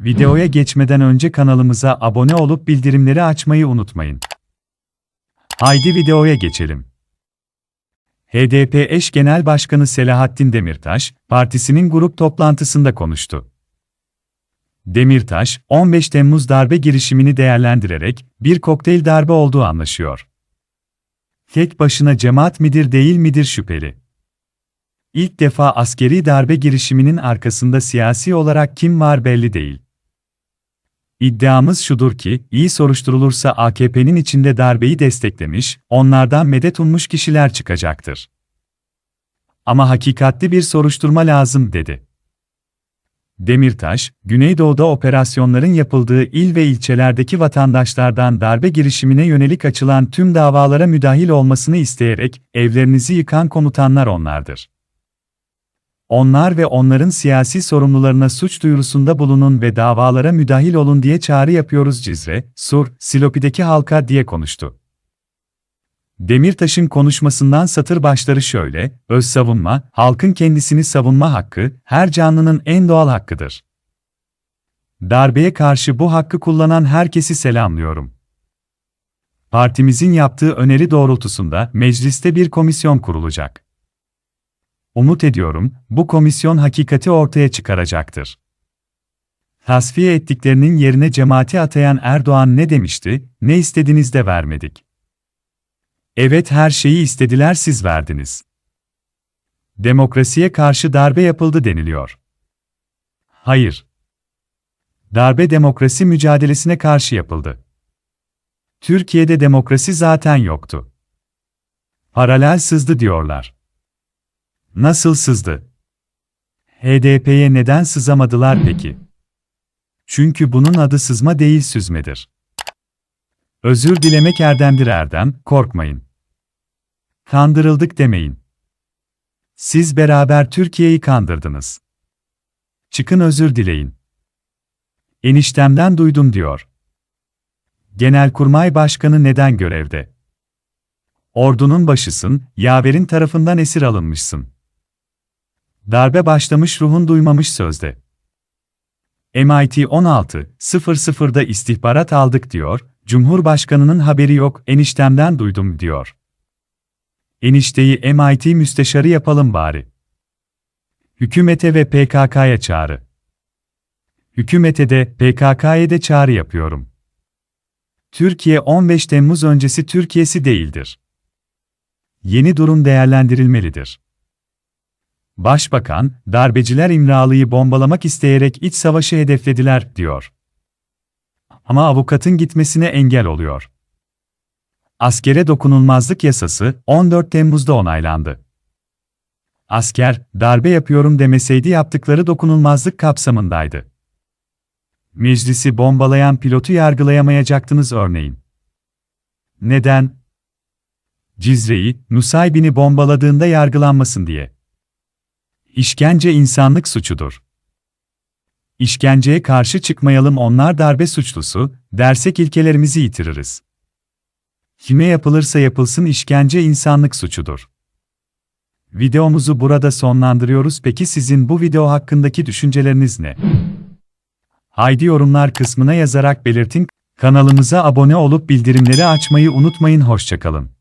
Videoya geçmeden önce kanalımıza abone olup bildirimleri açmayı unutmayın. Haydi videoya geçelim. HDP eş genel başkanı Selahattin Demirtaş, partisinin grup toplantısında konuştu. Demirtaş, 15 Temmuz darbe girişimini değerlendirerek bir kokteyl darbe olduğu anlaşıyor. Tek başına cemaat midir değil midir şüpheli. İlk defa askeri darbe girişiminin arkasında siyasi olarak kim var belli değil. İddiamız şudur ki, iyi soruşturulursa AKP'nin içinde darbeyi desteklemiş, onlardan medet ummuş kişiler çıkacaktır. Ama hakikatli bir soruşturma lazım, dedi. Demirtaş, Güneydoğu'da operasyonların yapıldığı il ve ilçelerdeki vatandaşlardan darbe girişimine yönelik açılan tüm davalara müdahil olmasını isteyerek, evlerinizi yıkan komutanlar onlardır. Onlar ve onların siyasi sorumlularına suç duyurusunda bulunun ve davalara müdahil olun diye çağrı yapıyoruz Cizre, Sur, Silopi'deki halka diye konuştu. Demirtaş'ın konuşmasından satır başları şöyle, öz savunma, halkın kendisini savunma hakkı, her canlının en doğal hakkıdır. Darbeye karşı bu hakkı kullanan herkesi selamlıyorum. Partimizin yaptığı öneri doğrultusunda mecliste bir komisyon kurulacak. Umut ediyorum, bu komisyon hakikati ortaya çıkaracaktır. Tasfiye ettiklerinin yerine cemaati atayan Erdoğan ne demişti, ne istediniz de vermedik. Evet her şeyi istediler siz verdiniz. Demokrasiye karşı darbe yapıldı deniliyor. Hayır. Darbe demokrasi mücadelesine karşı yapıldı. Türkiye'de demokrasi zaten yoktu. Paralel sızdı diyorlar. Nasıl sızdı? HDP'ye neden sızamadılar peki? Çünkü bunun adı sızma değil süzmedir. Özür dilemek erdemdir erdem, korkmayın. Kandırıldık demeyin. Siz beraber Türkiye'yi kandırdınız. Çıkın özür dileyin. Eniştemden duydum diyor. Genelkurmay Başkanı neden görevde? Ordunun başısın, yaverin tarafından esir alınmışsın. Darbe başlamış ruhun duymamış sözde. MIT 16.00'da istihbarat aldık diyor, Cumhurbaşkanının haberi yok, eniştemden duydum diyor. Enişteyi MIT müsteşarı yapalım bari. Hükümete ve PKK'ya çağrı. Hükümete de, PKK'ya de çağrı yapıyorum. Türkiye 15 Temmuz öncesi Türkiye'si değildir. Yeni durum değerlendirilmelidir. Başbakan, darbeciler İmralı'yı bombalamak isteyerek iç savaşı hedeflediler, diyor. Ama avukatın gitmesine engel oluyor. Askere dokunulmazlık yasası 14 Temmuz'da onaylandı. Asker, darbe yapıyorum demeseydi yaptıkları dokunulmazlık kapsamındaydı. Meclisi bombalayan pilotu yargılayamayacaktınız örneğin. Neden? Cizre'yi, Nusaybin'i bombaladığında yargılanmasın diye. İşkence insanlık suçudur. İşkenceye karşı çıkmayalım onlar darbe suçlusu, dersek ilkelerimizi yitiririz. Kime yapılırsa yapılsın işkence insanlık suçudur. Videomuzu burada sonlandırıyoruz peki sizin bu video hakkındaki düşünceleriniz ne? Haydi yorumlar kısmına yazarak belirtin, kanalımıza abone olup bildirimleri açmayı unutmayın hoşçakalın.